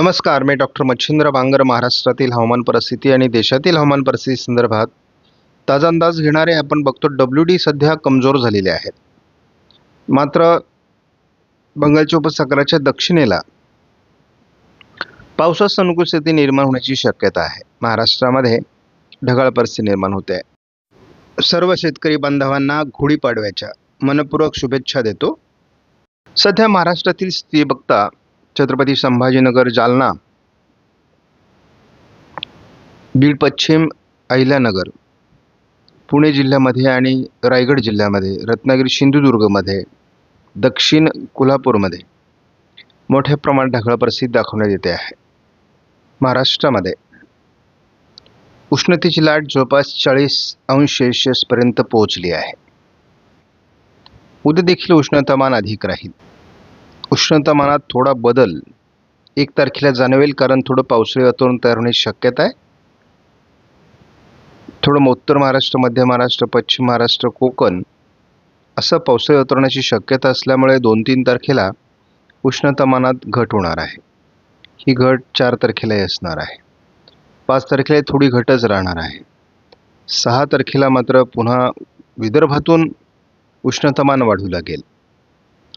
नमस्कार मी डॉक्टर मच्छिंद्र बांगर महाराष्ट्रातील हवामान परिस्थिती आणि देशातील हवामान परिस्थिती संदर्भात ताजा अंदाज घेणारे आपण बघतो डब्ल्यू डी सध्या कमजोर झालेले आहेत. मात्र बंगालच्या उपसागराच्या दक्षिणेला पावसास अनुकूल स्थिती निर्माण होण्याची शक्यता आहे. महाराष्ट्रामध्ये ढगाळ परिस्थिती निर्माण होते. आहे सर्व शेतकरी बांधवांना गुढीपाडव्याच्या मनपूर्वक शुभेच्छा देतो. सध्या महाराष्ट्रातील स्थिती बघता छत्रपती संभाजीनगर जालना. बीड पश्चिम अहिल्यानगर. पुणे जिल्ह्यामध्ये आणि रायगड जिल्ह्यामध्ये रत्नागिरी सिंधुदुर्गमध्ये दक्षिण कोल्हापूरमध्ये मोठ्या प्रमाणात ढगाळ परिस्थिती दाखवण्यात येते आहे. महाराष्ट्रामध्ये उष्णतेची लाट जवळपास चाळीस अंश सेल्सिअसपर्यंत पोहोचली आहे. उद्या देखील उष्णतामान अधिक राहील. उष्णतामानात थोडा बदल. एक तारखेला जाणवेल कारण थोडं पावसाळी वातावरण तयार होण्याची शक्यता आहे. थोडं उत्तर महाराष्ट्र मध्य महाराष्ट्र पश्चिम महाराष्ट्र कोकण असं पावसाळी वातावरणाची शक्यता असल्यामुळे दोन तीन तारखेला उष्णतामानात घट होणार आहे. ही घट चार तारखेलाही असणार आहे. पाच तारखेला थोडी घटच राहणार आहे. सहा तारखेला मात्र पुन्हा विदर्भातून उष्णतामान वाढू लागेल.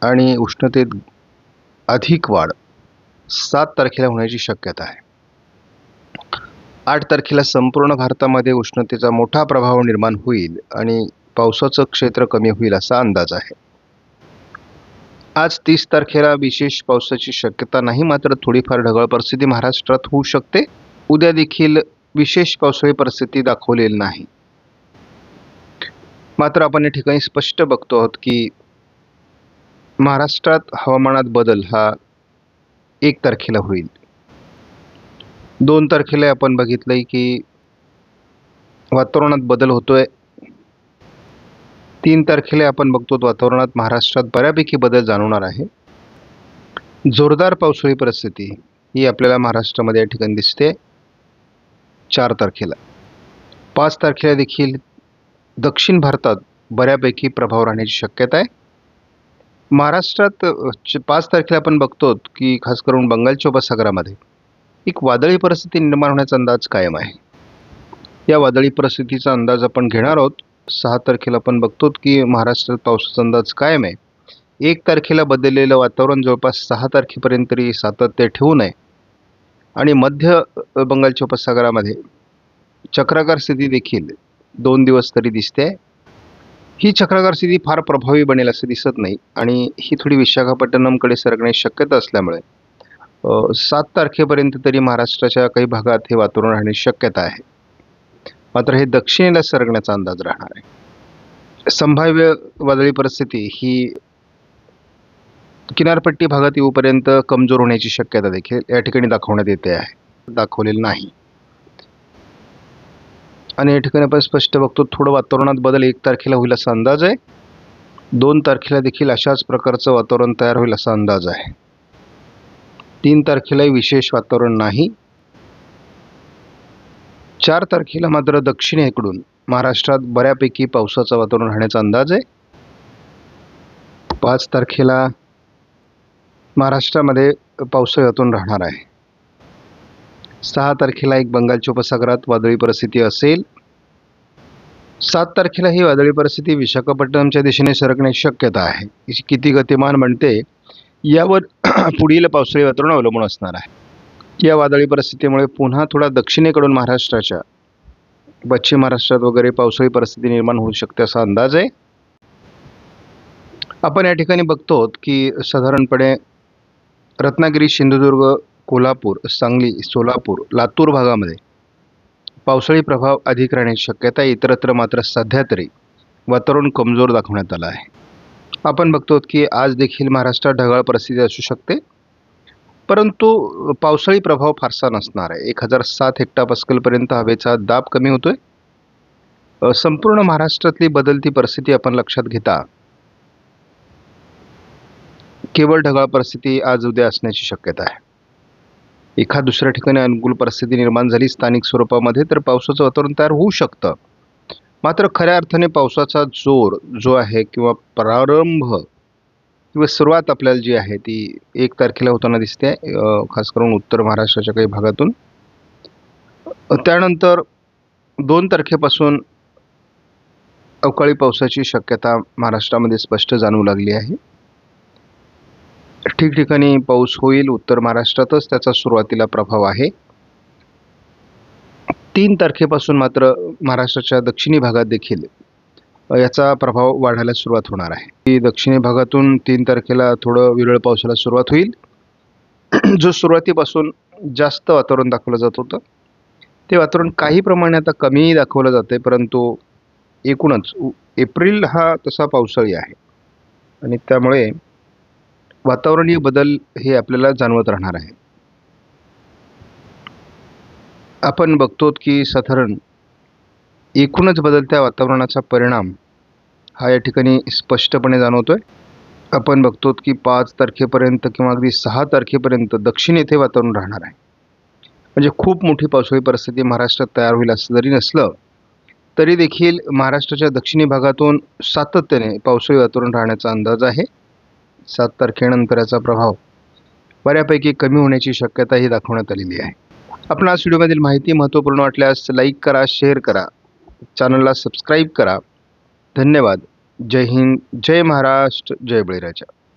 आणि उष्णतेत अधिक वाढ सात तारखेला होण्याची शक्यता आहे. आठ तारखेला संपूर्ण भारतामध्ये उष्णतेचा मोठा प्रभाव निर्माण होईल आणि पावसाचं क्षेत्र कमी होईल असा अंदाज आहे. आज तीस तारखेला विशेष पावसाची शक्यता नाही मात्र थोडीफार ढगाळ परिस्थिती महाराष्ट्रात होऊ शकते. उद्या देखील विशेष पावसाळी परिस्थिती दाखवलेली नाही. मात्र आपण या ठिकाणी स्पष्ट बघतो आहोत की महाराष्ट्रात हवामानात बदल हा एक तारखेला होईल. दोन तारखेला आपण बघितलंय की वातावरणात बदल होतोय. तीन तारखेला आपण बघतो वातावरणात महाराष्ट्रात बऱ्यापैकी बदल जाणवणार आहे. जोरदार पावसाळी परिस्थिती ही आपल्याला महाराष्ट्रामध्ये या ठिकाणी दिसते. चार तारखेला. पाच तारखेला देखील दक्षिण भारतात बऱ्यापैकी प्रभाव राहण्याची शक्यता आहे. महाराष्ट्रात च- पाच तारखेला आपण बघतो की खास करून बंगालच्या उपसागरामध्ये एक वादळी परिस्थिती निर्माण होण्याचा अंदाज कायम आहे. या वादळी परिस्थितीचा अंदाज आपण घेणार आहोत. सहा तारखेला आपण बघतो की महाराष्ट्रात पावसाचा अंदाज कायम आहे. एक तारखेला बदललेलं वातावरण जवळपास सहा तारखेपर्यंत तरी सातत्य ठेवू नये. आणि मध्य बंगालच्या उपसागरामध्ये चक्राकार स्थिती देखील दोन दिवस तरी दिसते. ही चक्राकार स्थिती फार प्रभावी बनेल असं दिसत नाही आणि ही थोडी विशाखापट्टणमकडे सरकण्याची शक्यता असल्यामुळे सात तारखेपर्यंत तरी महाराष्ट्राच्या काही भागात हे वातावरण राहण्याची शक्यता आहे. मात्र हे दक्षिणेला सरकण्याचा अंदाज राहणार आहे. संभाव्य वादळी परिस्थिती ही किनारपट्टी भागात येऊपर्यंत कमजोर होण्याची शक्यता देखील या ठिकाणी दाखवण्यात येते आहे. दाखवलेली नाही. आणि या ठिकाणी आपण स्पष्ट बघतो थोडं वातावरणात बदल एक तारखेला होईल असा अंदाज आहे. दोन तारखेला देखील अशाच प्रकारचं वातावरण तयार होईल असा अंदाज आहे. तीन तारखेलाही विशेष वातावरण नाही. चार तारखेला मात्र दक्षिणेकडून महाराष्ट्रात बऱ्यापैकी पावसाचं वातावरण राहण्याचा अंदाज आहे. पाच तारखेला महाराष्ट्रामध्ये पावसाळ्यातून राहणार आहे. सहा तारखेला एक बंगालच्या उपसागरात वादळी परिस्थिती असेल. सात तारखेला ही वादळी परिस्थिती विशाखापट्टणमच्या दिशेने सरकण्याची शक्यता आहे. किती गतिमान म्हणते यावर पुढील पावसाळी वातावरण अवलंबून असणार आहे. या वादळी परिस्थितीमुळे पुन्हा थोडा दक्षिणेकडून महाराष्ट्राच्या पश्चिम महाराष्ट्रात वगैरे पावसाळी परिस्थिती निर्माण होऊ शकते असा अंदाज आहे. आपण या ठिकाणी बघतो की साधारणपणे रत्नागिरी सिंधुदुर्ग कोल्हापूर सांगली सोलापूर लातूर भागामध्ये. पावसाळी प्रभाव अधिक राहण्याची शक्यता आहे इतरत्र मात्र सध्या तरी वातावरण कमजोर दाखवण्यात आलं आहे. आपण बघतो की आज देखील महाराष्ट्रात ढगाळ परिस्थिती असू शकते परंतु पावसाळी प्रभाव फारसा नसणार आहे. एक हजार सात हेक्टापास्कलपर्यंत हवेचा दाब कमी होतोय. संपूर्ण महाराष्ट्रातली बदलती परिस्थिती आपण लक्षात घेता. केवळ ढगाळ परिस्थिती आज उद्या असण्याची शक्यता आहे. एखाद दुसऱ्या ठिकाणी अनुकूल परिस्थिती निर्माण झाली स्थानिक स्वरूपामध्ये तर पावसाचं वातावरण तयार होऊ शकतं. मात्र खऱ्या अर्थाने पावसाचा जोर जो आहे किंवा प्रारंभ किंवा सुरुवात आपल्याला जी आहे ती एक तारखेला होताना दिसते खास करून उत्तर महाराष्ट्राच्या काही भागातून. त्यानंतर दोन तारखेपासून अवकाळी पावसाची शक्यता महाराष्ट्रामध्ये स्पष्ट जाणवू लागली आहे. ठिकठिकाणी पाऊस होईल उत्तर महाराष्ट्रातच त्याचा सुरुवातीला प्रभाव आहे. तीन तारखेपासून मात्र महाराष्ट्राच्या दक्षिणी भागात देखील याचा प्रभाव वाढायला सुरुवात होणार आहे. की दक्षिणी भागातून तीन तारखेला थोडं विरळ पावसाला सुरुवात होईल. जो सुरुवातीपासून जास्त वातावरण दाखवलं जात होतं ते वातावरण काही प्रमाणे आता कमी दाखवलं जाते परंतु एकूणच एप्रिल हा तसा पावसाळी आहे. आणि त्यामुळे वातावरणीय बदल हे आपल्याला जाणवत राहणार आहे आपण बघतो की साधारण एकूणच बदलत्या वातावरणाचा परिणाम हा या ठिकाणी स्पष्टपणे जाणवतोय. आपण बघतो की पाच तारखेपर्यंत किंवा अगदी सहा तारखेपर्यंत दक्षिण येथे वातावरण राहणार आहे. म्हणजे खूप मोठी पावसाळी परिस्थिती महाराष्ट्रात तयार होईल असं जरी नसलं तरी देखील महाराष्ट्राच्या दक्षिणी भागातून सातत्याने पावसाळी वातावरण राहण्याचा अंदाज आहे. सात तारखेनंतर याचा प्रभाव बऱ्यापैकी कमी होण्याची शक्यताही दाखवण्यात आलेली आहे. आपण आज व्हिडिओमधील माहिती महत्त्वपूर्ण वाटल्यास लाईक करा शेअर करा. चॅनलला सबस्क्राईब करा. धन्यवाद. जय हिंद. जय महाराष्ट्र. जय बळीराजा.